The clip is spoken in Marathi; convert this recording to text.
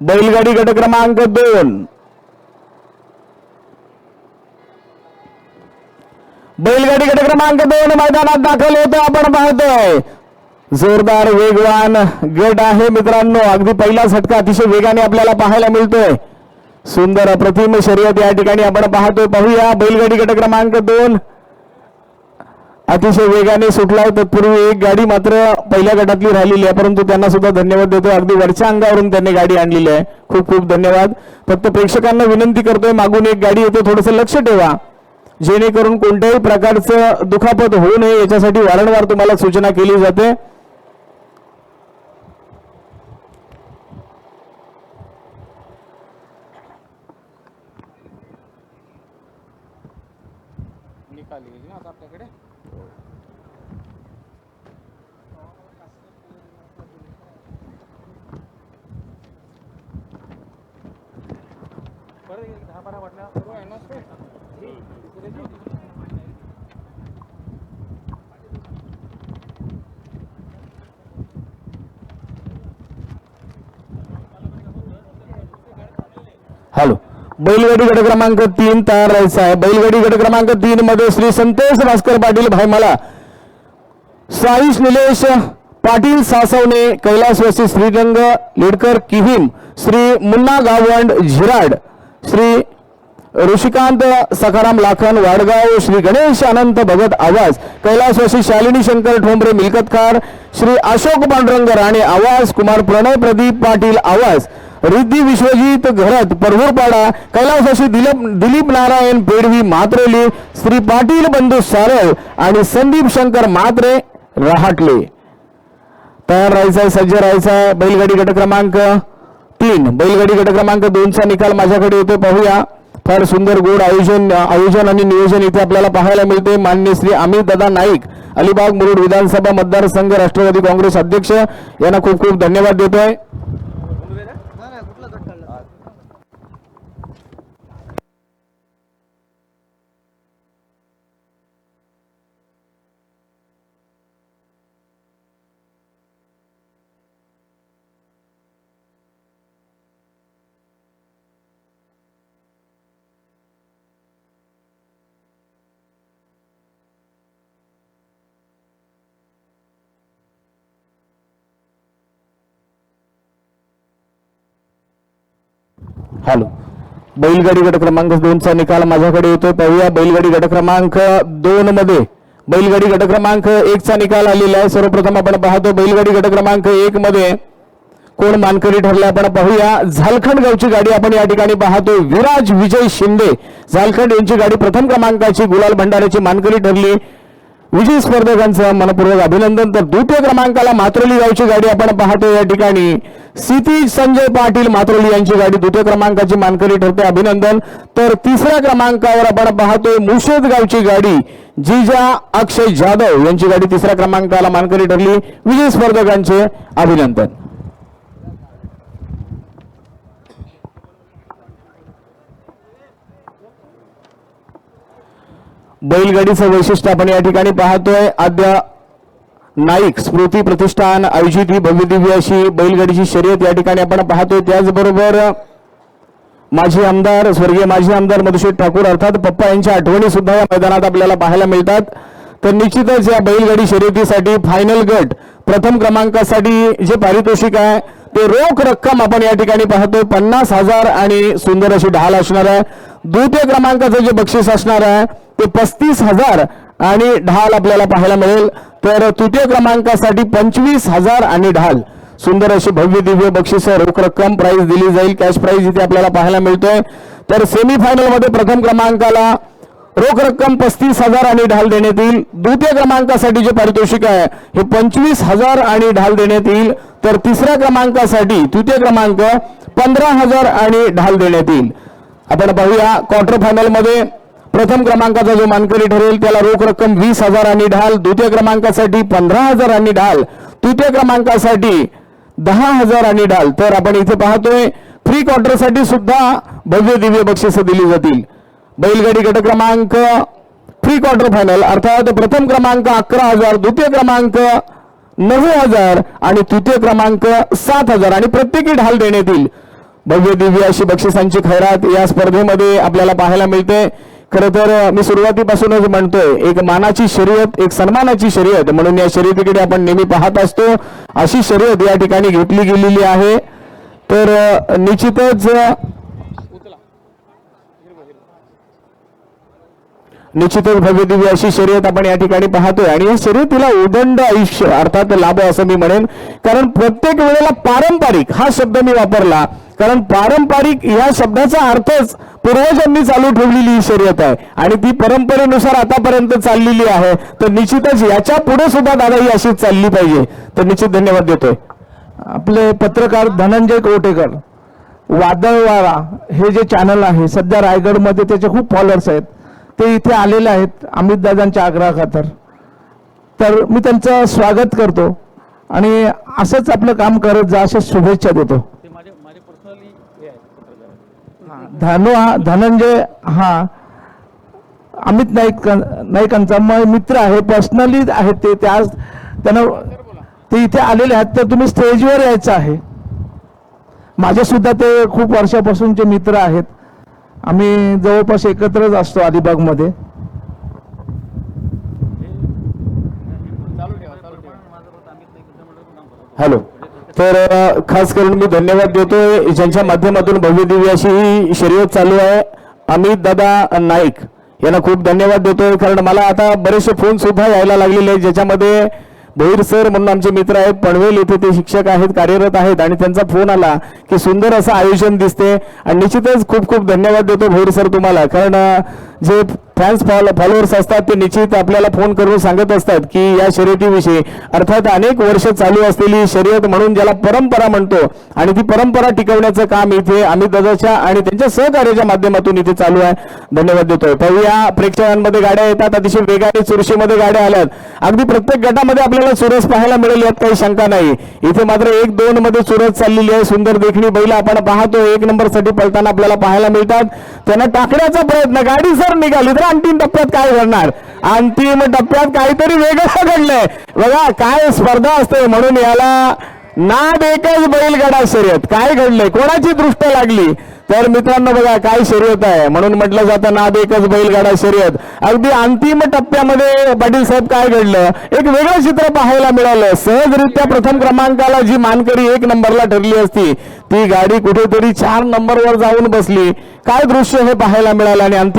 बैलगाडी गट क्रमांक दोन. बैलगाडी गट क्रमांक दोन मैदानात दाखल होतो आपण पाहतोय. जोरदार वेगवान गट आहे मित्रांनो. अगदी पहिला झटका अतिशय वेगाने आपल्याला पाहायला मिळतोय. सुंदर अप्रतिम शर्यत या ठिकाणी आपण पाहतोय. पाहूया बैलगाडी गट क्रमांक दोन. अतिशय वेगाने सुटलाय तत्पूर्वी एक गाडी मात्र पहिल्या गटातली राहिलेली आहे. परंतु त्यांना सुद्धा धन्यवाद देतो अगदी वरच्या अंगावरून त्यांनी गाडी आणलेली आहे. खूप खूप धन्यवाद. फक्त प्रेक्षकांना विनंती करतोय मागून एक गाडी येते. थोडस लक्ष ठेवा. जेणेकरून कोणत्याही प्रकारचं दुखापत होऊ नये. याच्यासाठी वारंवार तुम्हाला सूचना केली जाते. हॅलो. बैलगाडी गट क्रमांक तीन तयार राहायचा आहे बैलगाडी गट क्रमांक तीन मध्ये श्री संतोष भास्कर पाटील भाईमाला साईश निलेश पाटील सासवणे कैलासवासी श्रीरंग लिडकर किहिम श्री मुन्ना गावंड झिराड. श्री ऋषिकांत सखाराम लाखन वाडगाव श्री गणेश अनंत भगत आवाज कैलासवासी शालिनी शंकर ठोंबरे मिलकतकार श्री अशोक पांडुरंग राणे आवाज कुमार प्रणय प्रदीप पाटील आवाज रिद्धी विश्वजित घरत परभूरपाडा कैलासवासी दिलीप दिलीप नारायण पेडवी मात्रोली श्री पाटील बंधू सारव आणि संदीप शंकर मात्रे रहाटले. तयार राहायचा आहे सज्ज राहायचा आहे बैलगाडी गट क्रमांक तीन बैलगाडी गट क्रमांक दोनचा निकाल माझ्याकडे येतो पाहूया फार सुंदर गोड आयोजन आयोजन आणि नियोजन इथे आपल्याला पाहायला मिळते मान्य श्री अमित दादा नाईक अलिबाग मुरुड विधानसभा मतदारसंघ राष्ट्रवादी काँग्रेस अध्यक्ष यांना खूप खूप धन्यवाद देतोय हॅलो. बैलगाडी गट क्रमांक दोनचा निकाल माझ्याकडे येतोय. पाहूया बैलगाडी गट क्रमांक दोन मध्ये बैलगाडी गट क्रमांक एकचा निकाल आलेला आहे. सर्वप्रथम आपण पाहतो बैलगाडी गट क्रमांक एक मध्ये कोण मानकरी ठरला आपण पाहूया. झालखंड गावची गाडी आपण या ठिकाणी पाहतो. विराज विजय शिंदे. झालखंड यांची गाडी प्रथम क्रमांकाची गुलाल भंडाऱ्याची मानकरी ठरली. विजय स्पर्धकांचं मनपूर्वक अभिनंदन. तर द्वितीय क्रमांकाला मात्रोली गावची गाडी आपण पाहतो या ठिकाणी. सिती संजय पाटील मात्रोली यांची गाडी द्वितीय क्रमांकाची मानकरी ठरते. अभिनंदन. तर तिसऱ्या क्रमांकावर आपण पाहतोय मुशेद गावची गाडी. जिजा अक्षय जाधव यांची गाडी तिसऱ्या क्रमांकाला मानकरी ठरली. विजय स्पर्धकांचे अभिनंदन. बैलगाडीचं वैशिष्ट्य आपण या ठिकाणी पाहतोय. आद्य नाईक स्मृती प्रतिष्ठान आयोजित ही भव्यदिव्य अशी बैलगाडीची शर्यत या ठिकाणी आपण पाहतोय. त्याचबरोबर माजी आमदार स्वर्गीय माजी आमदार मधुशेठ ठाकूर अर्थात पप्पा यांच्या आठवणी सुद्धा या मैदानात आपल्याला पाहायला मिळतात. तर निश्चितच या बैलगाडी शर्यतीसाठी फायनल गट प्रथम क्रमांकासाठी जे पारितोषिक आहे ते रोख रक्कम आपण या ठिकाणी पाहतोय. पन्नास हजार आणि सुंदर अशी ढाल असणार आहे. द्वितीय क्रमांकाचं जे बक्षीस असणार आहे ते पस्तीस हजार आणि ढाल आपल्याला पाहायला मिळेल. तर तृतीय क्रमांकासाठी पंचवीस हजार आणि ढाल. सुंदर अशी भव्य दिव्य बक्षीस रोख रक्कम प्राइज दिली जाईल. कॅश प्राइज इथे आपल्याला पाहायला मिळतोय. तर सेमीफायनलमध्ये प्रथम क्रमांकाला रोख रक्कम पस्तीस हजार आणि ढाल देण्यात येईल. द्वितीय क्रमांकासाठी जे पारितोषिक आहे हे पंचवीस हजार आणि ढाल देण्यात येईल. तर तिसऱ्या क्रमांकासाठी तृतीय क्रमांक पंधरा हजार आणि ढाल देण्यात येईल. आपण पाहूया क्वार्टर फायनलमध्ये प्रथम क्रमांकाचा जो मानकरी ठरेल त्याला रोख रक्कम वीस हजार आणि ढाल द्वितीय क्रमांकासाठी पंधरा हजार आणि ढाल तृतीय क्रमांकासाठी दहा हजार आणि ढाल. तर आपण इथे पाहतोय फ्री क्वार्टरसाठी सुद्धा भव्य दिव्य बक्षिसं दिली जातील. बैलगाडी गट क्रमांक फ्री क्वार्टर फायनल अर्थात प्रथम क्रमांक अकरा हजार द्वितीय क्रमांक नऊ हजार आणि तृतीय क्रमांक सात हजार. आणि प्रत्येकी ढाल देण्यात येईल. भव्य दिव्य अशी बक्षिसांची खैरात या स्पर्धेमध्ये आपल्याला पाहायला मिळते. खरं तर मी सुरुवातीपासूनच म्हणतोय एक मानाची शर्यत एक सन्मानाची शर्यत. म्हणून या शर्यतीकडे आपण नेहमी पाहत असतो. अशी शर्यत या ठिकाणी घेतली गेलेली आहे. तर निश्चितच निश्चितच भव्य दिव्य अशी शर्यत आपण या ठिकाणी पाहतोय. आणि या शर्यतीला उदंड आयुष्य अर्थात लाभ असं मी म्हणेन. कारण प्रत्येक वेळेला पारंपरिक हा शब्द मी वापरला. कारण पारंपरिक या शब्दाचा अर्थच पूर्वजांनी चालू ठेवलेली ही शर्यत आहे. आणि ती परंपरेनुसार आतापर्यंत चाललेली आहे. तर निश्चितच याच्यापुढे सुद्धा दादा ही अशीच चालली पाहिजे. तर निश्चित धन्यवाद देतोय. आपले पत्रकार धनंजय कोटेकर वादळवाडा हे जे चॅनल आहे सध्या रायगडमध्ये त्याचे खूप फॉलोअर्स आहेत. ते इथे आलेले आहेत अमित दादांच्या आग्रहाखातर. तर मी त्यांचं स्वागत करतो आणि असंच आपलं काम करत जा अशा शुभेच्छा देतो. धनु हा धनंजय हा. अमित नाईक नाईकांचा म- मित्र आहे पर्सनली आहेत ते त्या त्यांना ते इथे आलेले आहेत तर तुम्ही स्टेजवर यायचं आहे. माझे सुद्धा ते खूप वर्षापासूनचे मित्र आहेत. आम्ही जवळपास एकत्रच असतो अलिबागमध्ये. हॅलो. तर खास करून मी धन्यवाद देतो ज्यांच्या माध्यमातून भव्य दिव्य अशी ही शर्यत चालू आहे अमित दादा नाईक यांना खूप धन्यवाद देतोय. कारण मला आता बरेचसे फोन सुद्धा यायला लागलेले आहेत ज्याच्यामध्ये भोईर सर म्हणून आमचे मित्र आहेत पनवेल येथे ते शिक्षक आहेत कार्यरत आहेत आणि त्यांचा फोन आला की सुंदर असं आयोजन दिसते. आणि निश्चितच खूप खूप धन्यवाद देतो भोईर सर तुम्हाला. कारण जे फॅन्स फॉलोअर्स असतात ते निश्चित आपल्याला फोन करून सांगत असतात की या शर्यतीविषयी. अर्थात अनेक वर्ष चालू असलेली शर्यत म्हणून ज्याला परंपरा म्हणतो आणि ती परंपरा टिकवण्याचं काम इथे अमित दादाच्या आणि त्यांच्या सहकार्याच्या माध्यमातून इथे चालू आहे. धन्यवाद देतोय. पाहूया प्रेक्षकांमध्ये गाड्या येतात. अतिशय वेगाने चुरशीमध्ये गाड्या आल्यात. अगदी प्रत्येक गटामध्ये आपल्याला चुरस पाहायला मिळेल यात काही शंका नाही. इथे मात्र एक दोन मध्ये चुरस चाललेली आहे. सुंदर देखणी बैल आपण पाहतो एक नंबरसाठी पळताना आपल्याला पाहायला मिळतात. त्यांना टाकण्याचा प्रयत्न गाडी सर निघाली तर अंतिम टप्प्यात काय घडणार? अंतिम टप्प्यात काहीतरी वेगळं घडलंय. बघा काय स्पर्धा असते म्हणून याला नाद एकच बैलगाडा शर्यत. काय घडलंय? कोणाची दृष्ट लागली? तर मित्रांनो बघा काय शर्यत आहे? म्हणून म्हटलं जातं नाद एकच बैलगाडा शर्यत. अगदी अंतिम टप्प्यामध्ये पाटील साहेब काय घडलं? एक वेगळं चित्र पाहायला मिळालं. सहजरित्या प्रथम क्रमांकाला जी मानकरी एक नंबरला ठरली असती ती गाडी कुठेतरी चार नंबरवर जाऊन बसली. काय दृश्य हे पाहायला मिळालं आणि अंतिम